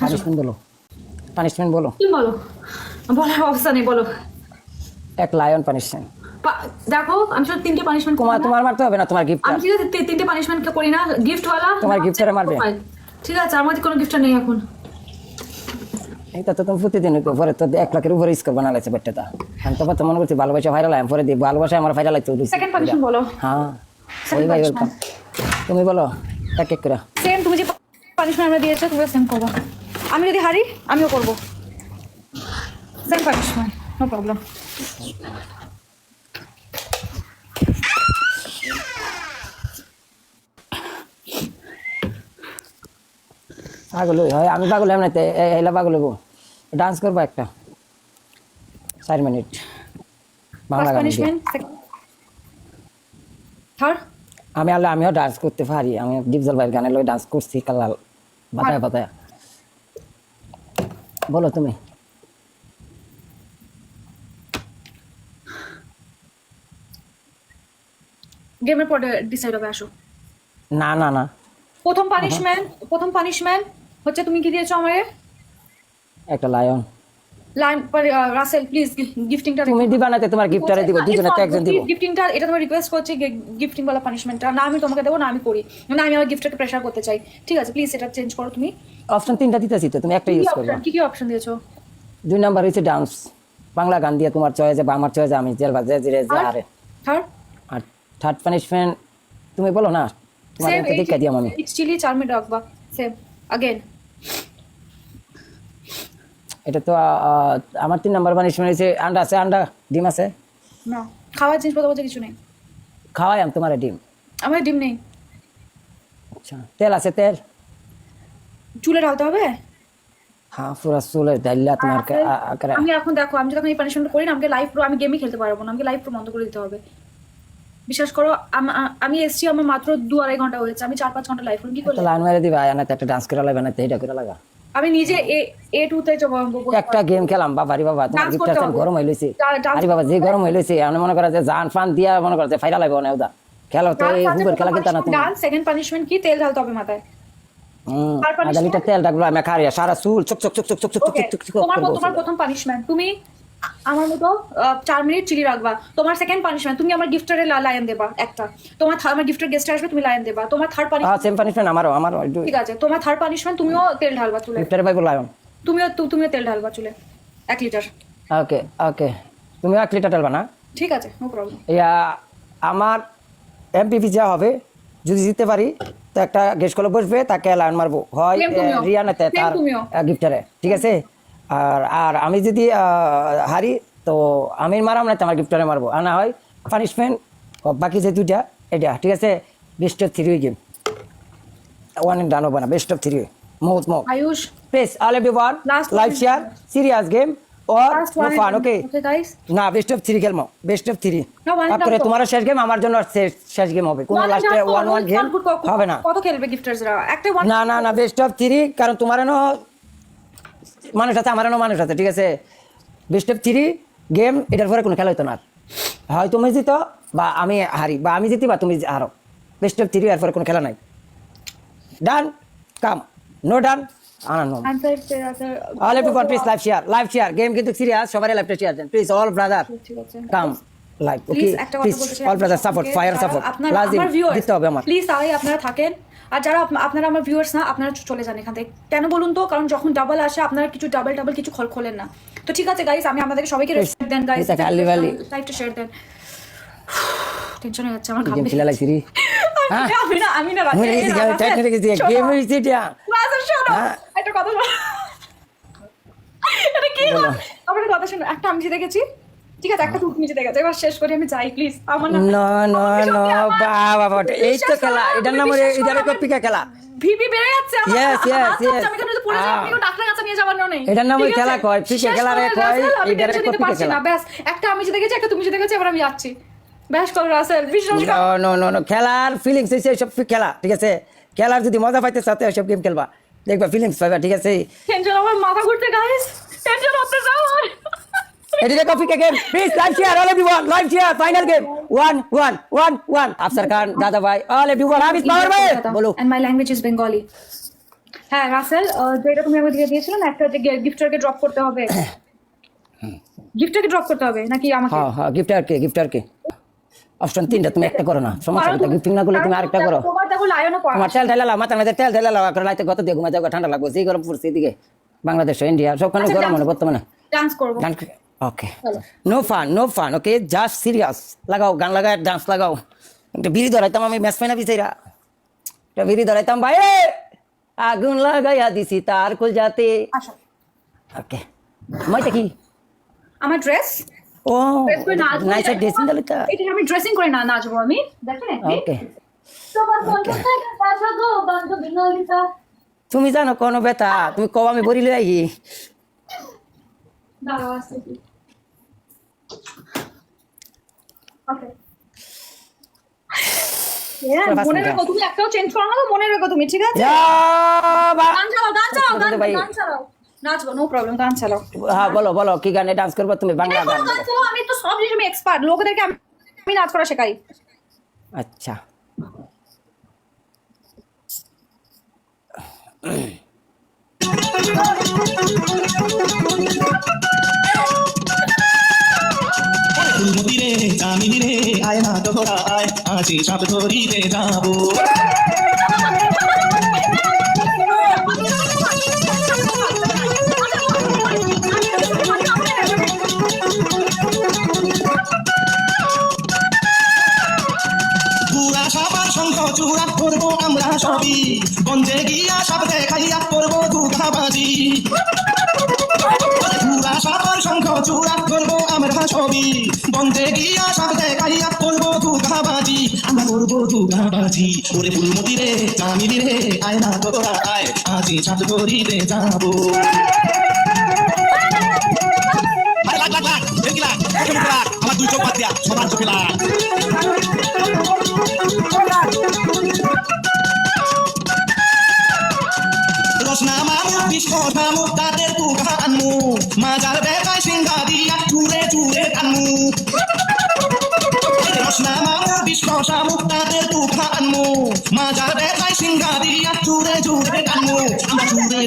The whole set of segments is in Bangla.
পানিশমেন্ট বলো। পানিশমেন্ট বলো। কি বলো? বলার অবস্থা নেই বলো। এক লায়ন পানিশমেন্ট দেখো আমি শুধু তিনটে পানিশমেন্ট তোমার তোমার মারতে হবে না? তোমার গিফট আমি ঠিক আছে তিনটে পানিশমেন্ট করি না। গিফটওয়ালা তোমার gift এর মারবে? ঠিক আছে আমার কোনো গিফটটা নেই এখন। এটা তো তুমি প্রতিদিন পরে তো এক লাখের উপরে স্কোর বানালাইছে বাচ্চাটা আমি তো প্রথম মনে করছি ভালোবাসা ভাইরাল আমি পরে দিই ভালোবাসা আমার ভাইরাল লাগছে সেকেন্ড পানিশমেন্ট বলো। হ্যাঁ। ওই ভাই তুমি বলো এক এক করে। সেম তুমি যে পানিশমেন্ট আমরা দিয়েছ তুমি সেম করব। আমি যদি হারি আমিও করব। সেম পানিশমেন্ট নো প্রবলেম পাগল হয় আমি পাগল এমনিতে এলা পাগল হব। ডান্স করব একটা। চার মিনিট বাংলা গান আমি আল্লাহ আমিও ডান্স করতে পারি। আমি ডিপজল ভাইয়ের গানে লই ডান্স করছি কালাল। বাতায় বাতায় বলো তুমি। গেমের পরে ডিসাইড হবে আসো। না না না। প্রথম পানিশমেন্ট প্রথম পানিশমেন্ট হচ্ছে তুমি কি দিয়েছ আমারে একটা লায়ন লাইন রাসেল প্লিজ গিফটিংটা তুমি দিবা না তো তোমার গিফটারে দিব দুজনে তো একজন দিব গিফটিংটা এটা তোমার রিকোয়েস্ট করছি গিফটিং वाला পানিশমেন্টটা না আমি তোমাকে দেবো না আমি করি না আমি আমার গিফটটাকে প্রেশার করতে চাই ঠিক আছে প্লিজ এটা চেঞ্জ করো তুমি অপশন তিনটা দিতেছি তো তুমি একটা কি ইউজ করবে option- কি কি অপশন দিয়েছো দুই নাম্বার হচ্ছে ডান্স বাংলা গান দিয়ে তোমার চয়েছে বা আমার চয়েছে আমি জেল বাজে জিরে যে আরে থার্ড আর থার্ড পানিশমেন্ট তুমি বলো না তোমার সেম তো দেখা দিয়াম আমি ইটস চিলি চার মিনিট রাখবা সেম अगेन এটা তো আমার তিন নাম্বার পানিশমেন্ট হচ্ছে আন্ডা আছে আন্ডা? ডিম আছে? না খাওয়ার জিনিসপত্র বলতে কিছু নেই। খাওয়াই আমি তোমার ডিম। আমার ডিম নেই। আচ্ছা তেল আছে তেল? চুলে ঢালতে হবে? হ্যাঁ পুরা চুলে ডাইলা তোমার আমি এখন দেখো আমি যখন এই পানিশমেন্ট করি না আমাকে লাইভ প্রো আমি গেমই খেলতে পারব না আমাকে লাইভ প্রো বন্ধ করে দিতে হবে। বিশ্বাস করো আমি এসছি আমার মাত্র দু আড়াই ঘণ্টা হয়েছে আমি চার পাঁচ ঘণ্টা লাইভ করি কি একটা করলে? লাইন মেরে দিবা আয় না একটা ডান্স করে লাগবে না তো এইটা করে লাগা। আমি নিজে এ এ টু তে যাব একটা গেম খেলাম বাবা রে বাবা তোমার গিফট গিফটার গরম হইলেছে আরে বাবা যে গরম হইলেছে আমি মনে করা যে জান ফান দিয়া মনে করা যে ফাইরা লাগবে না ওদা খেলো তো এই হুবের খেলা কিন্তু না তুমি ডান্স সেকেন্ড পানিশমেন্ট কি তেল ঢালতে হবে মাথায় হুম আর লিটার তেল ঢাকলো আমি খারিয়া সারা চুল চক চক চক চক চক চক চক তোমার প্রথম পানিশমেন্ট তুমি আমার মতো চার মিনিট চিলি রাখবা। তোমার সেকেন্ড পানিশমেন্ট তুমি আমার গিফটারে লাইন দেবা একটা। তোমার আমার গিফটের গেস্ট আসবে তুমি লাইন দেবা। তোমার থার্ড পানিশমেন্ট সেম পানিশমেন্ট আমারও আমারও ঠিক আছে তোমার থার্ড পানিশমেন্ট তুমিও তেল ঢালবা চুলে। গিফটারে পাইবো লায়ন তুমিও তু- তুমিও তেল ঢালবা চুলে এক লিটার ওকে ওকে। তুমি এক লিটার ঢালবা না? ঠিক আছে নো প্রবলেম ইয়া আমার এমপিপি যা হবে যদি জিততে পারি তো একটা গেস্ট কলে বসবে তাকে লাইন মারবো। হয় তুমিও। রিয়ানাতে তার গিফটারে ঠিক আছে? আর আর আমি যদি হারি তো আমি মারাম না আমার গিফটারে মারবো। আর না হয় পানিশমেন্ট বাকি যে দুইটা এটা ঠিক আছে? Best of three game one and done হবে না বেস্ট অফ থ্রি মৌত Mou Ayush. Please all everyone live share serious game no fun okay guys না বেস্ট অফ থ্রি খেলব বেস্ট অফ থ্রি তারপরে done তো। তোমারও শেষ গেম আমার জন্য শেষ শেষ গেম হবে। কোনো লাস্টে ওয়ান ওয়ান গেম হবে না। কত খেলবে গিফটার্সরা একটা ওয়ান না না না বেস্ট অফ থ্রি কারণ তোমার এনো মানুষ আছে আমার এনো মানুষ আছে ঠিক আছে? বেস্ট অফ থ্রি গেম এটার পরে কোনো খেলা হইতো না। হয় তুমি জিতো বা আমি হারি বা আমি জিতি বা তুমি হারো। বেস্ট অফ থ্রি এর পরে কোনো খেলা নাই। Done come no done Anando all everyone please live share live share game কিন্তু সিরিয়াস সবারই লাইভটা share then please all brother come live okay please একটা কথা প্লিজ বলতে চাই all brother support fire support লাজিম আমার ভিউয়ার্স দিতে হবে আমার। প্লিজ আপনারা থাকেন। আর যারা আপনারা আমার ভিউয়ার্স না আপনারা চলে যান এখান থেকে। কেন বলুন তো? কারণ যখন ডাবল আসে আপনারা কিছু ডাবল ডাবল কিছু খোল খোলেন না। তো ঠিক আছে গাইস আমি আপনাদের সবাইকে রেসপেক্ট দেন গাইস লাইভটা শেয়ার দেন। টেনশন হয়ে যাচ্ছে আমার ঘামবে খেলা লাগছি রে। হ্যাঁ? আমি না আমি না গেম টাইট হয়ে গেম এটা। শোনো। একটা কথা শোনো। এটা কি কথা শোনো একটা আমি গেছি। ঠিক আছে একটা জিতে গেছে এবার শেষ করি আমি যাই প্লিজ আমার না নো নো নো বাবা বাবা এই তো খেলা এটার নাম এটার কপিকা খেলা। ভিপি বেড়ে যাচ্ছে Yes, হাত yes, আমি পড়ে Ah. আপনি ডাক্তার কাছে নিয়ে যাবার নেই। এটার নাম খেলা কয়, খেলা রে কয়, আমি এটারে কপিকে খেলা। ব্যাস। একটা আমি জিতে গেছি একটা তুমি গেছি এবার আমি যাচ্ছি। ব্যাস করো রাসেল বিশ্বাস করো। নো নো নো খেলার ফিলিংস হইছে সব খেলা ঠিক আছে? খেলার যদি মজা পাইতে চাতে সব গেম খেলবা। দেখবা ফিলিংস পাইবা ঠিক আছে? টেনশন আমার মাথা ঘুরতে গাইস টেনশন হচ্ছে যাওয়ার এদিকে কপিকা game please live share all everyone live share final game one one one one Afsar Khan দাদা ভাই অল এভরিওয়ান হাফিজ পাওয়ার ভাই বলো and my language is bengali. হ্যাঁ রাসেল যেটা তুমি আমাকে দিয়ে দিয়েছিলে না একটা যে গিফটারকে ড্রপ করতে হবে। গিফটারকে ড্রপ করতে হবে নাকি আমাকে? হ্যাঁ হ্যাঁ গিফট আর কে গিফট আর কে অপশন তিনটা তুমি একটা করো না। সমস্যা নেই গিফটিং না করলে তুমি আরেকটা করো। তোমার তেল ঢেলা মাথা মাঝে তেল ঢেলা লাইতে গত দিয়ে ঘুমা যাওয়া ঠান্ডা লাগবে সেই গরম পড়ছে এদিকে। বাংলাদেশ ইন্ডিয়া সবখানে আচ্ছা, গরম মনে বর্তমানে ডান্স করব। Okay. No fun no fun okay just serious লাগাও গান লাগায় ডান্স লাগাও একটা বিড়ি ধরাইতাম আমি ম্যাচ পাই না বিচাইরা একটা বিড়ি ধরাইতাম ভাই আগুন লাগাইয়া দিছি তার কুল যাতে ওকে মাইটা কি আমার ড্রেস ও নাইস ড্রেসিং দিলে তো এটা আমি ড্রেসিং করে না নাচবো আমি দেখেন ওকে তুমি জানো কোন ব্যথা তুমি কব আমি বলি লই আই দাঁড়াও ওকে মনে রেখো তুমি একটাও চেঞ্জ করো না মনে রেখো তুমি ঠিক আছে? গান চালাও গান চালাও গান চালাও। নাচবো নো প্রবলেম গান চালাও। হ্যাঁ বলো বলো কি গানে ডান্স করব তুমি? বাংলা গান। চালাও আমি তো সব জিনিস আমি এক্সপার্ট লোকদেরকে আমি আমি নাচ করা শেখাই। আচ্ছা। ফুলমতি আয় আজি সাপ ধরিতে যাব। চূড়া করব আমরা সবই। গঞ্জে গিয়া সাপ দেখাইয়া করব দুর্গাবাজি পুরা সাবার শঙ্খ চূড়া করব আমরা সবই। বন্ধে গিয়া সাপ দেখাইয়া আমরা করব দুর্গাবাজি ওরে ফুলমতি রে চামিনি রে, আয় না তোরা আয় আজি সাপ ধরিতে যাব। আমার দুই চোখ বাদ দিয়া, সবার চোখে রসনা মামু বিস্ফোট মামু তাদের তুখা আনমু মাজার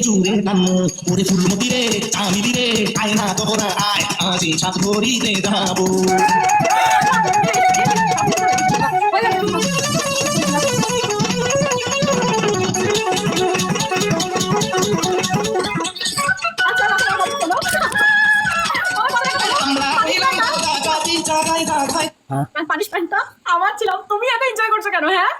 চুরে চুরে ওরে ফুলমতি রে চামিলি রে আয় না তোরা আয় আজি সাপ ধরিতে যাব। আমরা হইলাম দাদা জাতি জাগায় জাগায় হ্যাঁ। পানিশমেন্টটা আমার ছিল। তুমি এত এনজয় করছ কেন হ্যাঁ?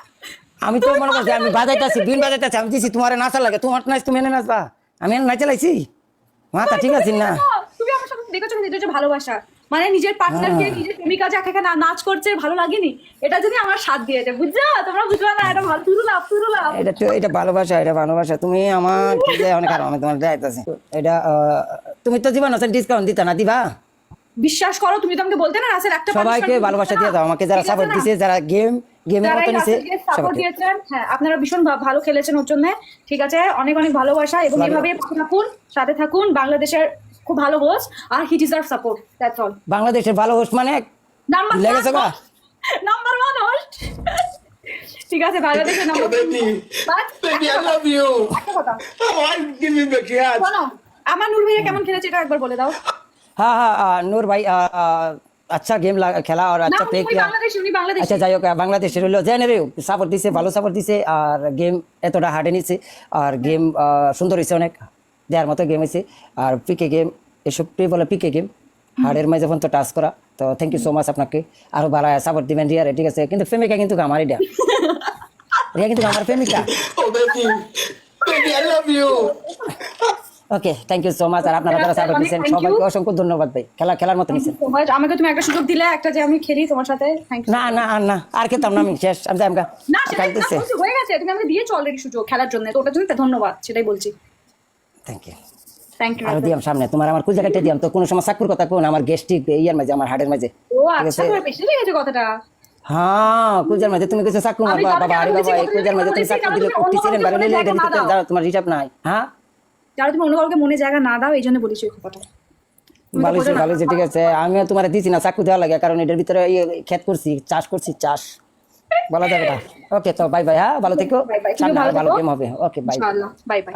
আমি তো মনে করছি আমি বাজাইতেছি বিন বাজাইতেছি আমি দিছি তোমার নাচা লাগে তোমার নাচ তুমি এনে নাচবা। আমি এনে নাচে লাইছি মাথা ঠিক আছে না। তুমি আমার সাথে দেখেছ না এটা হচ্ছে ভালোবাসা। মানে নিজের পার্টনারকে নিজের প্রেমিকা যাকে এখানে নাচ করছে ভালো লাগেনি? এটা যদি আমার সাথ দিয়েছে বুঝছ? তোমরা বুঝবে না এটা ভালো তুরু লাভ তুরু লাভ। এটা তো এটা ভালোবাসা এটা ভালোবাসা। তুমি আমার অনেক আরও আমি তোমার দেখাইতেছি এটা তুমি তো জীবন আছে ডিসকাউন্ট দিতা না দিবা? বিশ্বাস করো তুমি তো আমাকে বলতে না রাসেল একটা সবাইকে ভালোবাসা দিয়ে দাও আমাকে যারা সাপোর্ট দিছে যারা গেম গেমের মতো নিছে সাপোর্ট দিয়েছেন হ্যাঁ আপনারা ভীষণ ভালো খেলেছেন ওর জন্য ঠিক আছে? অনেক অনেক ভালোবাসা এবং এভাবে থাকুন সাথে থাকুন বাংলাদেশের খুব ভালো host R he deserve support that's all বাংলাদেশের ভালো হোস্ট মানে নাম্বার লেগেছে নাম্বার ওয়ান হোস্ট ঠিক আছে বাংলাদেশের নাম্বার Oh. শোনো আমার নূর ভাইয়া কেমন খেলেছে এটা একবার বলে দাও। হ্যাঁ হ্যাঁ নূর ভাই আহ, আহ, अच्छा गेम খেলা আর না আচ্ছা প্লে উনি কিয়া বাংলাদেশি উনি বাংলাদেশি আচ্ছা যাই হোক বাংলাদেশের হলো জেনারে সাপোর্ট দিছে ভালো সাপোর্ট দিছে আর গেম এতটা হার্ডে নিছে আর গেম সুন্দর হয়েছে অনেক দেওয়ার মতো গেম হয়েছে আর পিকে গেম এসবটাই বলে পিকে গেম হার্ডের মাঝে ফোন তো টাচ করা তো থ্যাংক ইউ সো মাচ আপনাকে আরো ভালো সাপোর্ট দিবেন রিয়ারে ঠিক আছে কিন্তু প্রেমিকা কিন্তু আমার এটা রিয়া কিন্তু আমার প্রেমিকা Oh, baby, baby, I love you. okay thank you so much আর আপনারা যারা সাপোর্ট thank you. সবাইকে অসংখ্য ধন্যবাদ ভাই। খেলা খেলার মতো much. আমাকে তুমি একটা সুযোগ দিলে একটা যে আমি খেলি তোমার সাথে। থ্যাংক ইউ না না আর না আর খেতাম না আমি শেষ। আমি যাই না কালতেছে হয়ে গেছে তুমি আমাকে দিয়েছ অলরেডি সুযোগ খেলার জন্য তো ওটার জন্য ধন্যবাদ সেটাই বলছি। থ্যাংক ইউ থ্যাংক ইউ আরও দিয়াম সামনে। তোমার আমার কুল জায়গাটা দিয়াম তো কোনো সময় চাকুর কথা কোন আমার ইয়ার মাঝে আমার মাঝে। ও আচ্ছা তোমার বেশি লেগেছে কথাটা? হ্যাঁ কুলজার মাঝে তুমি কিছু চাকু মারবা বাবা আরে বাবা এই কুলজার মাঝে তুমি চাকু দিলে তুমি ছিলেন বারে নিলে এটা দিতে দাও। দাও তোমার হিসাব নাই। হ্যাঁ? যারা তুমি অন্য কাউকে মনে জায়গা না দাও এই জন্য বলেছি ওই কথাটা। ভালো হয়েছে ঠিক আছে। আমিও তোমার দিছি না চাকু দেওয়া লাগে কারণ এটার ভিতরে ক্ষেত করছি চাষ করছি চাষ। বলা যাবে না। ওকে তো বাই বাই হ্যাঁ? ভালো থেকো। ভালো গেম হবে। Okay bye bye